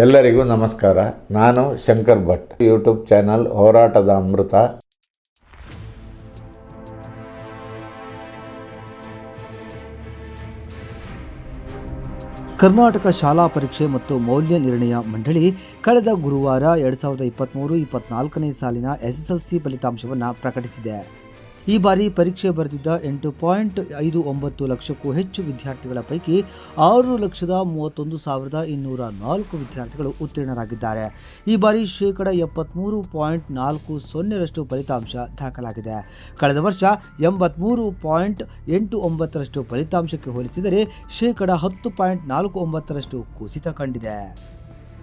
ಎಲ್ಲರಿಗೂ ನಮಸ್ಕಾರ. ನಾನು ಶಂಕರ್ ಭಟ್. ಯೂಟ್ಯೂಬ್ ಚಾನಲ್ ಹೋರಾಟದ ಅಮೃತ. ಕರ್ನಾಟಕ ಶಾಲಾ ಪರೀಕ್ಷೆ ಮತ್ತು ಮೌಲ್ಯ ನಿರ್ಣಯ ಮಂಡಳಿ ಕಳೆದ ಗುರುವಾರ ಎರಡು ಸಾವಿರದ ಇಪ್ಪತ್ತ್ಮೂರು ಇಪ್ಪತ್ತ್ನಾಲ್ಕನೇ ಸಾಲಿನ ಎಸ್ಎಸ್ಎಲ್ಸಿ ಫಲಿತಾಂಶವನ್ನು ಪ್ರಕಟಿಸಿದೆ. ಈ ಬಾರಿ ಪರೀಕ್ಷೆ ಬರೆದಿದ್ದ ಎಂಟು ಪಾಯಿಂಟ್ ಐದು ಒಂಬತ್ತು ಲಕ್ಷಕ್ಕೂ ಹೆಚ್ಚು ವಿದ್ಯಾರ್ಥಿಗಳ ಪೈಕಿ ಆರು ಲಕ್ಷದ ಮೂವತ್ತೊಂದು ಸಾವಿರದ ಇನ್ನೂರ ನಾಲ್ಕು ವಿದ್ಯಾರ್ಥಿಗಳು ಉತ್ತೀರ್ಣರಾಗಿದ್ದಾರೆ. ಈ ಬಾರಿ ಶೇಕಡ ಎಪ್ಪತ್ತ್ಮೂರು ಪಾಯಿಂಟ್ ನಾಲ್ಕು ಸೊನ್ನೆರಷ್ಟು ಫಲಿತಾಂಶ ದಾಖಲಾಗಿದೆ. ಕಳೆದ ವರ್ಷ ಎಂಬತ್ತ್ಮೂರು ಪಾಯಿಂಟ್ ಎಂಟು ಒಂಬತ್ತರಷ್ಟು ಫಲಿತಾಂಶಕ್ಕೆ ಹೋಲಿಸಿದರೆ ಶೇಕಡ ಹತ್ತು ಪಾಯಿಂಟ್ ನಾಲ್ಕು ಒಂಬತ್ತರಷ್ಟು ಕುಸಿತ ಕಂಡಿದೆ.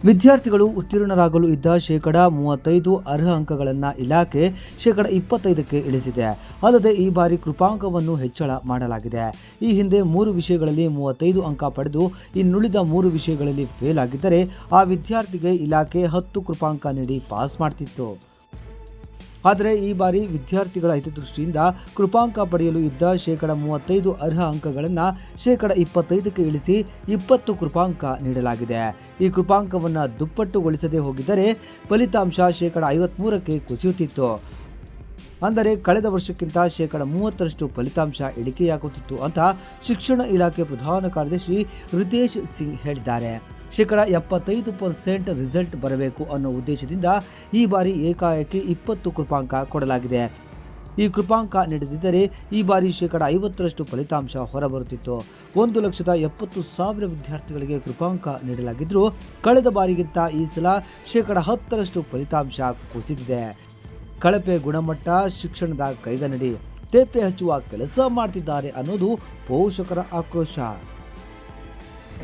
ವಿದ್ಯಾರ್ಥಿಗಳು ಉತ್ತೀರ್ಣರಾಗಲು ಇದ್ದ ಶೇಕಡ ಮೂವತ್ತೈದು ಅರ್ಹ ಅಂಕಗಳನ್ನು ಇಲಾಖೆ ಶೇಕಡ ಇಪ್ಪತ್ತೈದಕ್ಕೆ ಇಳಿಸಿದೆ. ಅಲ್ಲದೆ ಈ ಬಾರಿ ಕೃಪಾಂಕವನ್ನು ಹೆಚ್ಚಳ ಮಾಡಲಾಗಿದೆ. ಈ ಹಿಂದೆ ಮೂರು ವಿಷಯಗಳಲ್ಲಿ ಮೂವತ್ತೈದು ಅಂಕ ಪಡೆದು ಇನ್ನುಳಿದ ಮೂರು ವಿಷಯಗಳಲ್ಲಿ ಫೇಲ್ ಆಗಿದ್ದರೆ ಆ ವಿದ್ಯಾರ್ಥಿಗೆ ಇಲಾಖೆ ಹತ್ತು ಕೃಪಾಂಕ ನೀಡಿ ಪಾಸ್ ಮಾಡ್ತಿತ್ತು. ಆದರೆ ಈ ಬಾರಿ ವಿದ್ಯಾರ್ಥಿಗಳ ಹಿತದೃಷ್ಟಿಯಿಂದ ಕೃಪಾಂಕ ಪಡೆಯಲು ಇದ್ದ ಶೇಕಡ ಮೂವತ್ತೈದು ಅರ್ಹ ಅಂಕಗಳನ್ನು ಶೇಕಡ ಇಪ್ಪತ್ತೈದಕ್ಕೆ ಇಳಿಸಿ ಇಪ್ಪತ್ತು ಕೃಪಾಂಕ ನೀಡಲಾಗಿದೆ. ಈ ಕೃಪಾಂಕವನ್ನು ದುಪ್ಪಟ್ಟುಗೊಳಿಸದೇ ಹೋಗಿದ್ದರೆ ಫಲಿತಾಂಶ ಶೇಕಡ ಐವತ್ಮೂರಕ್ಕೆ ಕುಸಿಯುತ್ತಿತ್ತು. ಅಂದರೆ ಕಳೆದ ವರ್ಷಕ್ಕಿಂತ ಶೇಕಡ ಮೂವತ್ತರಷ್ಟು ಫಲಿತಾಂಶ ಇಳಿಕೆಯಾಗುತ್ತಿತ್ತು ಅಂತ ಶಿಕ್ಷಣ ಇಲಾಖೆ ಪ್ರಧಾನ ಕಾರ್ಯದರ್ಶಿ ರಿತೇಶ್ ಸಿಂಗ್ ಹೇಳಿದ್ದಾರೆ. ಶೇಕಡ ಎಪ್ಪತ್ತೈದು ಪರ್ಸೆಂಟ್ ರಿಸಲ್ಟ್ ಬರಬೇಕು ಅನ್ನೋ ಉದ್ದೇಶದಿಂದ ಈ ಬಾರಿ ಏಕಾಏಕಿ ಇಪ್ಪತ್ತು ಕೃಪಾಂಕ ಕೊಡಲಾಗಿದೆ. ಈ ಕೃಪಾಂಕ ನಡೆದಿದ್ದರೆ ಈ ಬಾರಿ ಶೇಕಡ ಐವತ್ತರಷ್ಟು ಫಲಿತಾಂಶ ಹೊರಬರುತ್ತಿತ್ತು. ಒಂದು ಲಕ್ಷದ ಎಪ್ಪತ್ತು ಸಾವಿರ ವಿದ್ಯಾರ್ಥಿಗಳಿಗೆ ಕೃಪಾಂಕ ನೀಡಲಾಗಿದ್ದರೂ ಕಳೆದ ಬಾರಿಗಿಂತ ಈ ಸಲ ಶೇಕಡ ಹತ್ತರಷ್ಟು ಫಲಿತಾಂಶ ಕುಸಿದಿದೆ. ಕಳಪೆ ಗುಣಮಟ್ಟ ಶಿಕ್ಷಣದ ಕೈಗನ್ನಡಿ, ತೇಪೆ ಹಚ್ಚುವ ಕೆಲಸ ಮಾಡ್ತಿದ್ದಾರೆ ಅನ್ನೋದು ಪೋಷಕರ ಆಕ್ರೋಶ.